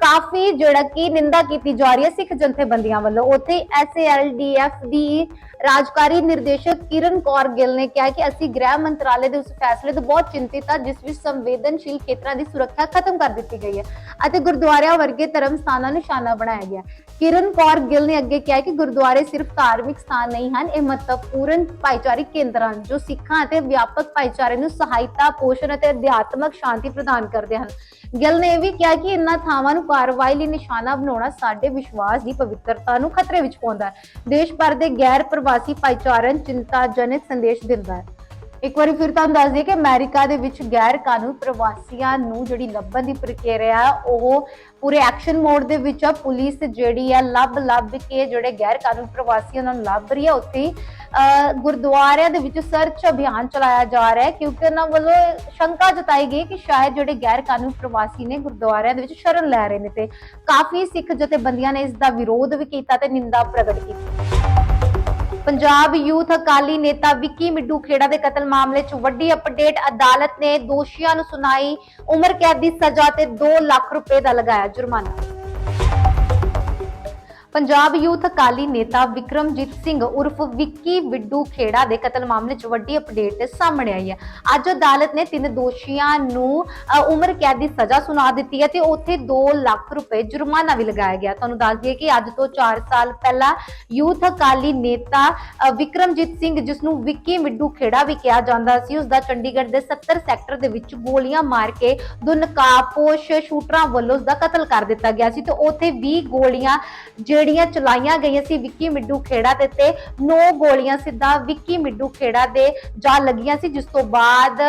ਕਾਫੀ ਜਿਹੜਾ ਕਿ ਨਿੰਦਾ ਕੀਤੀ ਜਾ ਰਹੀ ਹੈ ਸਿੱਖ ਜਥੇਬੰਦੀਆਂ ਵੱਲੋਂ। ਉੱਥੇ ਐਸਏਐਲਡੀਐਫ ਦੀ ਰਾਜਕਾਰੀ ਨਿਰਦੇਸ਼ਕ ਕਿਰਨ ਕੌਰ ਗਿੱਲ ਨੇ ਕਿਹਾ ਕਿ ਅਸੀਂ ਗ੍ਰਹਿ ਮੰਤਰਾਲੇ ਦੇ ਉਸ ਫੈਸਲੇ ਤੋਂ ਬਹੁਤ ਚਿੰਤਿਤ ਹਾਂ, ਜਿਸ ਵਿੱਚ ਸੰਵੇਦਨਸ਼ੀਲ ਖੇਤਰਾਂ ਦੀ ਸੁਰੱਖਿਆ ਖਤਮ ਕਰ ਦਿੱਤੀ ਗਈ ਹੈ ਅਤੇ ਗੁਰਦੁਆਰਿਆਂ ਵਰਗੇ ਧਰਮ ਸਥਾਨਾਂ ਨੂੰ ਨਿਸ਼ਾਨਾ ਬਣਾਇਆ ਗਿਆ ਕਿਰਨ ਕੌਰ ਗਿੱਲ ਨੇ ਅੱਗੇ ਕਿਹਾ ਕਿ ਗੁਰਦੁਆਰੇ ਸਿਰਫ ਧਾਰਮਿਕ ਸਥਾਨ ਨਹੀਂ ਹਨ, ਇਹ ਮਹੱਤਵਪੂਰਨ ਭਾਈਚਾਰਕ ਕੇਂਦਰ ਹਨ, ਜੋ ਸਿੱਖਾਂ ਅਤੇ ਵਿਆਪਕ ਭਾਈਚਾਰੇ ਨੂੰ ਸਹਾਇਤਾ, ਪੋਸ਼ਣ ਅਤੇ ਅਧਿਆਤਮਕ ਸ਼ਾਂਤੀ ਪ੍ਰਦਾਨ ਕਰਦੇ ਹਨ। ਗਿੱਲ ਨੇ ਇਹ ਵੀ ਕਿਹਾ ਕਿ ਇਨ੍ਹਾਂ ਥਾਵਾਂ ਨੂੰ ਕਾਰਵਾਈ ਲਈ ਨਿਸ਼ਾਨਾ ਬਣਾਉਣਾ ਸਾਡੇ ਵਿਸ਼ਵਾਸ ਦੀ ਪਵਿੱਤਰਤਾ ਨੂੰ ਖਤਰੇ ਵਿੱਚ ਪਾਉਂਦਾ ਹੈ। ਦੇਸ਼ ਭਰ ਦੇ ਗੈਰ ਪ੍ਰਵਾਸੀ ਭਾਈਚਾਰਿਆਂ ਨੂੰ ਚਿੰਤਾਜਨਕ ਸੰਦੇਸ਼ ਦਿੰਦਾ ਹੈ। ਇੱਕ ਵਾਰੀ ਫਿਰ ਤੁਹਾਨੂੰ ਦੱਸ ਦਈਏ ਕਿ ਅਮਰੀਕਾ ਦੇ ਵਿੱਚ ਗੈਰ ਕਾਨੂੰਨ ਪ੍ਰਵਾਸੀਆਂ ਨੂੰ ਜਿਹੜੀ ਲੱਭਣ ਦੀ ਪ੍ਰਕਿਰਿਆ ਉਹ ਪੂਰੇ ਐਕਸ਼ਨ ਮੋਡ ਦੇ ਵਿੱਚ ਆ। ਪੁਲਿਸ ਜਿਹੜੀ ਆ ਲੱਭ ਲੱਭ ਕੇ ਜਿਹੜੇ ਗੈਰ ਕਾਨੂੰਨ ਪ੍ਰਵਾਸੀ ਉਹਨਾਂ ਨੂੰ ਲੱਭ ਰਹੀ ਹੈ ਉੱਥੇ ਹੀ, ਗੁਰਦੁਆਰਿਆਂ ਦੇ ਵਿੱਚ ਸਰਚ ਅਭਿਆਨ ਚਲਾਇਆ ਜਾ ਰਿਹਾ ਹੈ ਕਿਉਂਕਿ ਉਹਨਾਂ ਵੱਲੋਂ ਸ਼ੰਕਾ ਜਤਾਈ ਗਈ ਕਿ ਸ਼ਾਇਦ ਜਿਹੜੇ ਗੈਰ ਕਾਨੂੰਨ ਪ੍ਰਵਾਸੀ ਨੇ ਗੁਰਦੁਆਰਿਆਂ ਦੇ ਵਿੱਚ ਸ਼ਰਨ ਲੈ ਰਹੇ ਨੇ ਤੇ ਕਾਫੀ ਸਿੱਖ ਜਥੇਬੰਦੀਆਂ ਨੇ ਇਸ ਦਾ ਵਿਰੋਧ ਵੀ ਕੀਤਾ ਤੇ ਨਿੰਦਾ ਪ੍ਰਗਟ ਕੀਤੀ। ਪੰਜਾਬ ਯੂਥ ਅਕਾਲੀ ਨੇਤਾ ਵਿੱਕੀ ਮਿੱਡੂ ਖੇੜਾ ਦੇ ਕਤਲ ਮਾਮਲੇ 'ਚ ਵੱਡੀ ਅਪਡੇਟ, ਅਦਾਲਤ ਨੇ ਦੋਸ਼ੀਆਂ ਨੂੰ ਸੁਣਾਈ ਉਮਰ ਕੈਦ ਦੀ ਸਜ਼ਾ ਤੇ 2 ਲੱਖ ਰੁਪਏ ਦਾ ਲਗਾਇਆ ਜੁਰਮਾਨਾ। ਪੰਜਾਬ ਯੂਥ ਅਕਾਲੀ ਨੇਤਾ ਵਿਕਰਮਜੀਤ ਸਿੰਘ ਉਰਫ ਵਿੱਕੀ ਬਿੱਡੂ ਖੇੜਾ ਦੇ ਕਤਲ ਮਾਮਲੇ 'ਚ ਵੱਡੀ ਅਪਡੇਟ ਸਾਹਮਣੇ ਆਈ ਹੈ। ਅੱਜ ਅਦਾਲਤ ਨੇ ਤਿੰਨ ਦੋਸ਼ੀਆਂ ਨੂੰ ਉਮਰ ਕੈਦ ਦੀ ਸਜ਼ਾ ਸੁਣਾ ਦਿੱਤੀ ਹੈ ਤੇ ਉੱਥੇ 2 ਲੱਖ ਰੁਪਏ ਜੁਰਮਾਨਾ ਵੀ ਲਗਾਇਆ ਗਿਆ। ਤੁਹਾਨੂੰ ਦੱਸ ਦਈਏ ਕਿ ਅੱਜ ਤੋਂ 4 ਸਾਲ ਪਹਿਲਾਂ ਯੂਥ ਅਕਾਲੀ ਨੇਤਾ ਵਿਕਰਮਜੀਤ ਸਿੰਘ, ਜਿਸ ਨੂੰ ਵਿੱਕੀ ਮਿੱਡੂ ਖੇੜਾ ਵੀ ਕਿਹਾ ਜਾਂਦਾ ਸੀ, ਉਸ ਦਾ ਚੰਡੀਗੜ੍ਹ ਦੇ 70 ਸੈਕਟਰ ਦੇ ਵਿੱਚ ਗੋਲੀਆਂ ਮਾਰ ਕੇ ਦੋ ਨਕਾਬਪੋਸ਼ ਸ਼ੂਟਰਾਂ ਵੱਲੋਂ ਉਸ ਦਾ ਕਤਲ ਕਰ ਦਿੱਤਾ ਗਿਆ ਸੀ ਤੇ ਉੱਥੇ 20 ਗੋਲੀਆਂ ਜਿਹੜੀਆਂ ਚਲਾਈਆਂ ਗਈਆਂ ਸੀ ਵਿੱਕੀ ਮਿੱਡੂ ਖੇੜਾ ਦੇ ਤੇ 9 ਗੋਲੀਆਂ ਸਿੱਧਾ ਵਿੱਕੀ ਮਿੱਡੂ ਖੇੜਾ ਦੇ ਜਾ ਲੱਗੀਆਂ ਸੀ, ਜਿਸ ਤੋਂ ਬਾਅਦ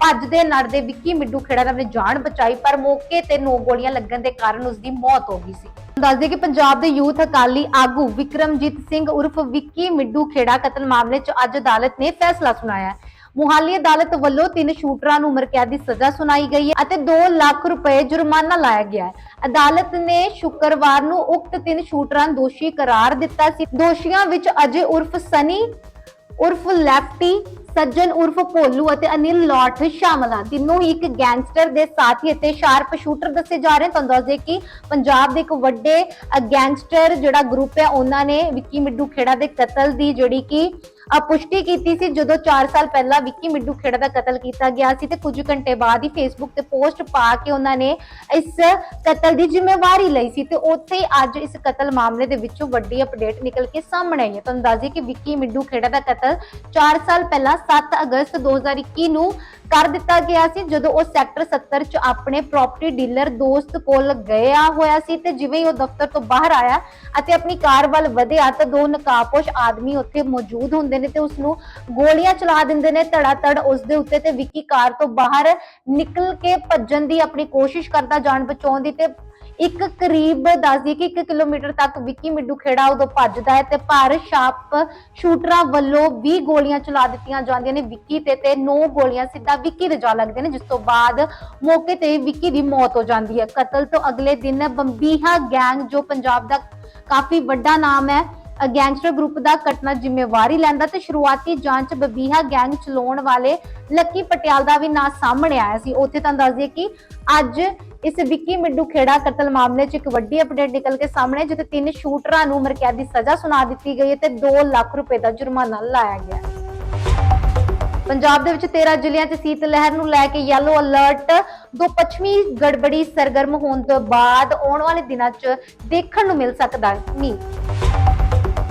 ਭੱਜਦੇ ਨੜਦੇ ਵਿੱਕੀ ਮਿੱਡੂ ਖੇੜਾ ਨੇ ਆਪਣੀ ਜਾਨ ਬਚਾਈ, ਪਰ ਮੌਕੇ ਤੇ 9 ਗੋਲੀਆਂ ਲੱਗਣ ਦੇ ਕਾਰਨ ਉਸ ਦੀ ਮੌਤ ਹੋ ਗਈ ਸੀ। ਦੱਸਦੇ ਕਿ ਪੰਜਾਬ ਦੇ ਯੂਥ ਅਕਾਲੀ ਆਗੂ ਵਿਕਰਮਜੀਤ ਸਿੰਘ ਉਰਫ ਵਿੱਕੀ ਮਿੱਡੂ ਖੇੜਾ ਕਤਲ ਮਾਮਲੇ 'ਚ ਅੱਜ ਅਦਾਲਤ ਨੇ ਫੈਸਲਾ ਸੁਣਾਇਆ ਹੈ। ਮੁਹਾਲੀ ਅਦਾਲਤ ਵੱਲੋਂ ਤਿੰਨ ਸ਼ੂਟਰਾਂ ਨੂੰ ਉਮਰ ਕੈਦ ਦੀ ਸਜ਼ਾ ਸੁਣਾਈ ਗਈ ਹੈ ਅਤੇ 2 ਲੱਖ ਰੁਪਏ ਜੁਰਮਾਨਾ ਲਾਇਆ ਗਿਆ ਹੈ। ਅਦਾਲਤ ਨੇ ਸ਼ੁੱਕਰਵਾਰ ਨੂੰ ਉਕਤ ਤਿੰਨ ਸ਼ੂਟਰਾਂ ਦੋਸ਼ੀ ਕਰਾਰ ਦਿੱਤਾ ਸੀ। ਦੋਸ਼ੀਆਂ ਵਿੱਚ ਅਜੇ ਉਰਫ ਸਨੀ, ਉਰਫ ਲੈਫਟੀ ਸੱਜਣ ਉਰਫ ਭੋਲੂ ਅਤੇ ਅਨਿਲ ਲੋਟ ਸ਼ਾਮਲ ਹਨ। ਤਿੰਨੋਂ ਹੀ ਇੱਕ ਗੈਂਗਸਟਰ ਦੇ ਸਾਥੀ ਅਤੇ ਸ਼ਾਰਪ ਸ਼ੂਟਰ ਦੱਸੇ ਜਾ ਰਹੇ ਤੁਹਾਨੂੰ ਦੱਸ ਦਈਏ ਕਿ ਪੰਜਾਬ ਦੇ ਇੱਕ ਵੱਡੇ ਗੈਂਗਸਟਰ ਜਿਹੜਾ ਗਰੁੱਪ ਹੈ, ਉਹਨਾਂ ਨੇ ਵਿੱਕੀ ਮਿੱਡੂ ਖੇੜਾ ਦੇ ਕਤਲ ਦੀ ਜਿਹੜੀ ਕਿ ਅ, ਪੁਸ਼ਟੀ ਕੀਤੀ ਸੀ ਜਦੋਂ 4 ਸਾਲ ਪਹਿਲਾਂ ਵਿੱਕੀ ਮਿੱਡੂ ਖੇੜਾ ਦਾ ਕਤਲ ਕੀਤਾ ਗਿਆ ਸੀ ਤੇ ਕੁਝ ਘੰਟੇ ਬਾਅਦ ਹੀ ਫੇਸਬੁੱਕ ਤੇ ਪੋਸਟ ਪਾ ਕੇ ਉਹਨਾਂ ਨੇ ਇਸ ਕਤਲ ਦੀ ਜ਼ਿੰਮੇਵਾਰੀ ਲਈ ਸੀ ਤੇ ਉੱਥੇ ਹੀ ਅੱਜ ਇਸ ਕਤਲ ਮਾਮਲੇ ਦੇ ਵਿੱਚੋਂ ਵੱਡੀ ਅਪਡੇਟ ਨਿਕਲ ਕੇ ਸਾਹਮਣੇ ਆਈ ਹੈ। ਤੁਹਾਨੂੰ ਦੱਸ ਦਈਏ ਕਿ ਵਿੱਕੀ ਮਿੱਡੂ ਖੇੜਾ ਦਾ ਕਤਲ 4 ਸਾਲ ਪਹਿਲਾਂ 7 ਅਗਸਤ 2021 ਨੂੰ ਕਰ ਦਿੱਤਾ ਗਿਆ ਸੀ ਜਦੋਂ ਉਹ ਸੈਕਟਰ 70 ਚ ਆਪਣੇ ਪ੍ਰਾਪਰਟੀ ਡੀਲਰ ਦੋਸਤ ਕੋਲ ਗਿਆ ਹੋਇਆ ਸੀ ਤੇ ਜਿਵੇਂ ਹੀ ਉਹ ਦਫ਼ਤਰ ਤੋਂ ਬਾਹਰ ਆਇਆ ਅਤੇ ਆਪਣੀ ਕਾਰ ਵੱਲ ਵਧਿਆ ਤਾਂ ਦੋ ਨਕਾਬਪੋਸ਼ ਆਦਮੀ ਉੱਥੇ ਮੌਜੂਦ ਹੁੰਦੇ ਨੇ ਤੇ ਉਸ ਨੂੰ ਗੋਲੀਆਂ ਚਲਾ ਦਿੰਦੇ ਨੇ ਧੜਾ ਧੜ ਉਸ ਦੇ ਉੱਤੇ ਤੇ ਵਿੱਕੀ ਕਾਰ ਤੋਂ ਬਾਹਰ ਨਿਕਲ ਕੇ ਭੱਜਣ ਦੀ ਆਪਣੀ ਕੋਸ਼ਿਸ਼ ਕਰਦਾ ਜਾਨ ਬਚਾਉਣ ਦੀ ਤੇ ਇੱਕ ਕਰੀਬ ਦੱਸ ਕਿ 1 ਕਿਲੋਮੀਟਰ ਤੱਕ ਵਿੱਕੀ ਮਿੱਡੂ ਖੇੜਾ ਉਦੋਂ ਭੱਜਦਾ ਹੈ ਤੇ ਪਰ ਸ਼ਾਪ ਸ਼ੂਟਰਾਂ ਵੱਲੋਂ 20 ਗੋਲੀਆਂ ਚਲਾ ਦਿੱਤੀਆਂ ਜਾਂਦੀਆਂ ਨੇ ਵਿੱਕੀ ਤੇ ਤੇ 9 ਗੋਲੀਆਂ ਸਿੱਧਾ ਵਿੱਕੀ ਦੇ ਜਾ ਲੱਗਦੀਆਂ ਨੇ, ਜਿਸ ਤੋਂ ਬਾਅਦ ਮੌਕੇ ਤੇ ਹੀ ਵਿੱਕੀ ਦੀ ਮੌਤ ਹੋ ਜਾਂਦੀ ਹੈ। ਕਤਲ ਤੋਂ ਅਗਲੇ ਦਿਨ ਬੰਬੀਹਾ ਗੈਂਗ, ਜੋ ਪੰਜਾਬ ਦਾ ਕਾਫੀ ਵੱਡਾ ਨਾਮ ਹੈ ਗੈਂਗਸਟਰ ਗਰੁੱਪ ਦਾ ਘਟਨਾ ਜ਼ਿੰਮੇਵਾਰੀ ਲੈਂਦਾ ਤੇ ਸ਼ੁਰੂਆਤੀ ਜਾਂਚ ਬਬੀਹਾ ਗੈਂਗ ਚਲਾਉਣ ਵਾਲੇ ਲੱਕੀ ਪਟਿਆਲ ਦਾ ਵੀ ਨਾਂ ਸਾਹਮਣੇ ਆਇਆ ਸੀ। ਉੱਥੇ ਤਾਂ ਦੱਸ ਦਈਏ ਕਿ ਅੱਜ ਇਸ ਵਿੱਕੀ ਮਿੱਡੂ ਖੇੜਾ ਕਤਲ ਮਾਮਲੇ 'ਚ ਇੱਕ ਵੱਡੀ ਅਪਡੇਟ ਨਿਕਲ ਕੇ ਸਾਹਮਣੇ ਜਿੱਥੇ ਤਿੰਨ ਸ਼ੂਟਰਾਂ ਨੂੰ ਮਰਕੈਦੀ ਸਜ਼ਾ ਸੁਣਾ ਦਿੱਤੀ ਗਈ ਹੈ ਤੇ 2 ਲੱਖ ਰੁਪਏ ਦਾ ਜੁਰਮਾਨਾ ਲਾਇਆ ਗਿਆ ਹੈ। ਪੰਜਾਬ ਦੇ ਵਿੱਚ 13 ਜ਼ਿਲ੍ਹਿਆਂ 'ਚ ਸੀਤ ਲਹਿਰ ਨੂੰ ਲੈ ਕੇ ਯੈਲੋ ਅਲਰਟ ਦੋ ਪੱਛਮੀ ਗੜਬੜੀ ਸਰਗਰਮ ਹੋਣ ਤੋਂ ਬਾਅਦ ਆਉਣ ਵਾਲੇ ਦਿਨਾਂ 'ਚ ਦੇਖਣ ਨੂੰ ਮਿਲ ਸਕਦਾ ਹੈ। ਮੀਂਹ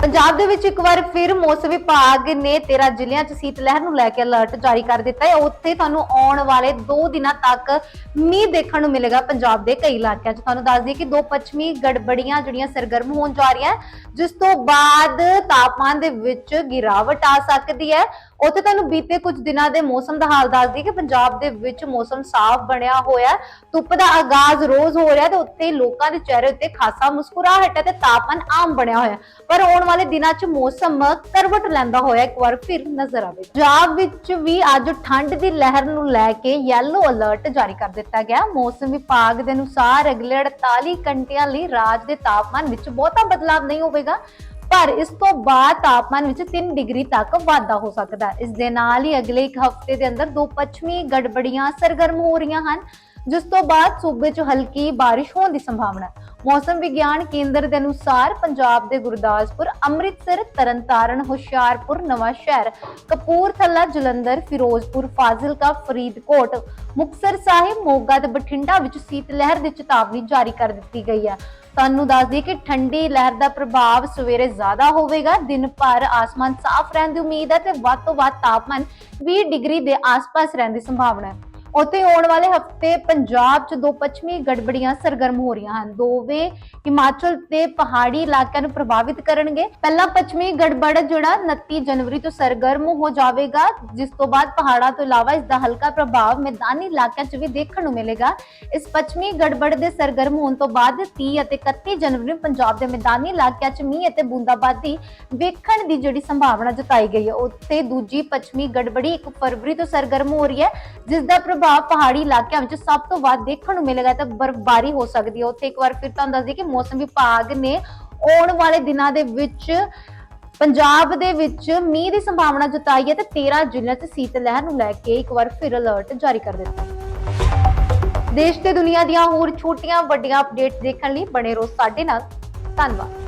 ਪੰਜਾਬ ਦੇ ਵਿੱਚ ਇੱਕ ਵਾਰ ਫਿਰ ਮੌਸਮ ਵਿਭਾਗ ਨੇ 13 ਜ਼ਿਲ੍ਹਿਆਂ 'ਚ ਸੀਤ ਲਹਿਰ ਨੂੰ ਲੈ ਕੇ ਅਲਰਟ ਜਾਰੀ ਕਰ ਦਿੱਤਾ ਹੈ। ਉੱਥੇ ਤੁਹਾਨੂੰ ਆਉਣ ਵਾਲੇ 2 ਦਿਨਾਂ ਤੱਕ ਮੀਂਹ ਦੇਖਣ ਨੂੰ ਮਿਲੇਗਾ ਪੰਜਾਬ ਦੇ ਕਈ ਇਲਾਕਿਆਂ 'ਚ। ਤੁਹਾਨੂੰ ਦੱਸ ਦਈਏ ਕਿ ਦੋ ਪੱਛਮੀ ਗੜਬੜੀਆਂ ਜਿਹੜੀਆਂ ਸਰਗਰਮ ਹੋਣ ਜਾ ਰਹੀਆਂ, ਜਿਸ ਤੋਂ ਬਾਅਦ ਤਾਪਮਾਨ ਦੇ ਵਿੱਚ ਗਿਰਾਵਟ ਆ ਸਕਦੀ ਹੈ। ਉੱਥੇ ਤੁਹਾਨੂੰ ਬੀਤੇ ਕੁਝ ਦਿਨਾਂ ਦੇ ਮੌਸਮ ਦਾ ਹਾਲ ਦੱਸ ਕਿ ਪੰਜਾਬ ਦੇ ਵਿੱਚ ਮੌਸਮ ਸਾਫ਼ ਬਣਿਆ ਹੋਇਆ ਧੁੱਪ ਦਾ ਆਗਾਜ਼ ਰੋਜ਼ ਹੋ ਰਿਹਾ ਤੇ ਉੱਤੇ ਲੋਕਾਂ ਦੇ ਚਿਹਰੇ ਉੱਤੇ ਖਾਸਾ ਮੁਸਕਰਾਹਟ ਹੈ ਤੇ ਤਾਪਮਾਨ ਆਮ ਬਣਿਆ ਹੋਇਆ ਪਰ ਆਉਣ ਵਾਲੇ ਦਿਨਾਂ 'ਚ ਮੌਸਮ ਕਰਵਟ ਲੈਂਦਾ ਹੋਇਆ ਇੱਕ ਵਾਰ ਫਿਰ ਨਜ਼ਰ ਆਵੇ। ਪੰਜਾਬ ਵਿੱਚ ਵੀ ਅੱਜ ਠੰਡ ਦੀ ਲਹਿਰ ਨੂੰ ਲੈ ਕੇ ਯੈਲੋ ਅਲਰਟ ਜਾਰੀ ਕਰ ਦਿੱਤਾ ਗਿਆ ਮੌਸਮ ਵਿਭਾਗ ਦੇ ਅਨੁਸਾਰ ਅਗਲੇ 48 ਘੰਟਿਆਂ ਲਈ ਰਾਜ ਦੇ ਤਾਪਮਾਨ ਵਿੱਚ ਬਹੁਤਾ ਬਦਲਾਅ ਨਹੀਂ ਹੋਵੇਗਾ। ਪਰ ਇਸ ਤੋਂ ਬਾਅਦ ਤਾਪਮਾਨ ਵਿੱਚ 3 ਡਿਗਰੀ ਤੱਕ ਵਾਧਾ ਹੋ ਸਕਦਾ ਹੈ। ਇਸ ਦੇ ਨਾਲ ਹੀ ਅਗਲੇ ਇੱਕ ਹਫ਼ਤੇ ਦੇ ਅੰਦਰ ਦੋ ਪੱਛਮੀ ਗੜਬੜੀਆਂ ਸਰਗਰਮ ਹੋ ਰਹੀਆਂ ਹਨ, ਜਿਸ ਤੋਂ ਬਾਅਦ ਸੂਬੇ 'ਚ ਹਲਕੀ ਬਾਰਿਸ਼ ਹੋਣ ਦੀ ਸੰਭਾਵਨਾ ਹੈ। ਮੌਸਮ ਵਿਗਿਆਨ ਕੇਂਦਰ ਦੇ ਅਨੁਸਾਰ ਪੰਜਾਬ ਦੇ ਗੁਰਦਾਸਪੁਰ, ਅੰਮ੍ਰਿਤਸਰ, ਤਰਨਤਾਰਨ, ਹੁਸ਼ਿਆਰਪੁਰ, ਨਵਾਂ ਸ਼ਹਿਰ, ਕਪੂਰਥਲਾ, ਜਲੰਧਰ, ਫਿਰੋਜ਼ਪੁਰ, ਫਾਜ਼ਿਲਕਾ, ਫਰੀਦਕੋਟ, ਮੁਕਤਸਰ ਸਾਹਿਬ, ਮੋਗਾ ਤੇ ਬਠਿੰਡਾ ਵਿੱਚ ਸੀਤ ਲਹਿਰ ਦੀ ਚੇਤਾਵਨੀ ਜਾਰੀ ਕਰ ਦਿੱਤੀ ਗਈ ਹੈ। ਤੁਹਾਨੂੰ ਦੱਸ ਦਈਏ ਕਿ ਠੰਡੀ ਲਹਿਰ ਦਾ ਪ੍ਰਭਾਵ ਸਵੇਰੇ ਜ਼ਿਆਦਾ ਹੋਵੇਗਾ। ਦਿਨ ਭਰ ਆਸਮਾਨ ਸਾਫ਼ ਰਹਿਣ ਦੀ ਉਮੀਦ ਹੈ ਤੇ ਵੱਧ ਤੋਂ ਵੱਧ ਤਾਪਮਾਨ 20 ਡਿਗਰੀ ਦੇ ਆਸ-ਪਾਸ ਰਹਿਣ ਦੀ ਸੰਭਾਵਨਾ ਹੈ। ਉੱਥੇ ਆਉਣ ਵਾਲੇ ਹਫ਼ਤੇ ਪੰਜਾਬ 'ਚ ਦੋ ਪੱਛਮੀ ਗੜਬੜੀਆਂ ਸਰਗਰਮ ਹੋ ਰਹੀਆਂ ਹਨ। ਦੋਵੇਂ ਹਿਮਾਚਲ ਤੇ ਪਹਾੜੀ ਇਲਾਕਿਆਂ ਨੂੰ ਪ੍ਰਭਾਵਿਤ ਕਰਨਗੇ। ਪਹਿਲਾ ਪੱਛਮੀ ਗੜਬੜ ਜਿਹੜਾ 29 ਜਨਵਰੀ ਤੋਂ ਸਰਗਰਮ ਹੋ ਜਾਵੇਗਾ, ਜਿਸ ਤੋਂ ਬਾਅਦ ਪਹਾੜਾਂ ਤੋਂ ਇਲਾਵਾ ਇਸ ਦਾ ਹਲਕਾ ਪ੍ਰਭਾਵ ਮੈਦਾਨੀ ਇਲਾਕਿਆਂ 'ਚ ਵੀ ਦੇਖਣ ਨੂੰ ਮਿਲੇਗਾ। ਇਸ ਪੱਛਮੀ ਗੜਬੜ ਦੇ ਸਰਗਰਮ ਹੋਣ ਤੋਂ ਬਾਅਦ 30 ਅਤੇ 31 ਜਨਵਰੀ ਨੂੰ ਪੰਜਾਬ ਦੇ ਮੈਦਾਨੀ ਇਲਾਕਿਆਂ 'ਚ ਮੀਂਹ ਅਤੇ ਬੂੰਦਾਬਾਂਦੀ ਵੇਖਣ ਦੀ ਜਿਹੜੀ ਸੰਭਾਵਨਾ ਜਤਾਈ ਗਈ ਹੈ। ਉੱਥੇ ਦੂਜੀ ਪੱਛਮੀ ਗੜਬੜੀ 1 ਫਰਵਰੀ ਤੋਂ ਸਰਗਰਮ ਹੋ ਰਹੀ ਹੈ, ਜਿਸ ਦਾ ਪ੍ਰਭਾਵ ਪਹਾੜੀ ਇਲਾਕਿਆਂ ਵਿੱਚ ਸਭ ਤੋਂ ਵੱਧ ਦੇਖਣ ਨੂੰ ਮਿਲੇਗਾ ਤਾਂ ਬਰਫ਼ਬਾਰੀ ਹੋ ਸਕਦੀ ਹੈ। ਉੱਥੇ ਇੱਕ ਵਾਰ ਫਿਰ ਤੁਹਾਨੂੰ ਦੱਸ ਦਈਏ ਕਿ ਮੌਸਮ ਵਿਭਾਗ ਨੇ ਆਉਣ ਵਾਲੇ ਦਿਨਾਂ ਦੇ ਵਿੱਚ ਪੰਜਾਬ ਦੇ ਵਿੱਚ ਮੀਂਹ ਦੀ ਸੰਭਾਵਨਾ ਜਤਾਈ ਹੈ ਤੇ 13 ਜ਼ਿਲ੍ਹਿਆਂ 'ਚ ਸੀਤ ਲਹਿਰ ਨੂੰ ਲੈ ਕੇ ਇੱਕ ਵਾਰ ਫਿਰ ਅਲਰਟ ਜਾਰੀ ਕਰ ਦਿੱਤਾ। ਦੇਸ਼ ਤੇ ਦੁਨੀਆ ਦੀਆਂ ਹੋਰ ਛੋਟੀਆਂ ਵੱਡੀਆਂ ਅਪਡੇਟਸ ਦੇਖਣ ਲਈ ਬਣੇ ਰਹੋ ਸਾਡੇ ਨਾਲ। ਧੰਨਵਾਦ।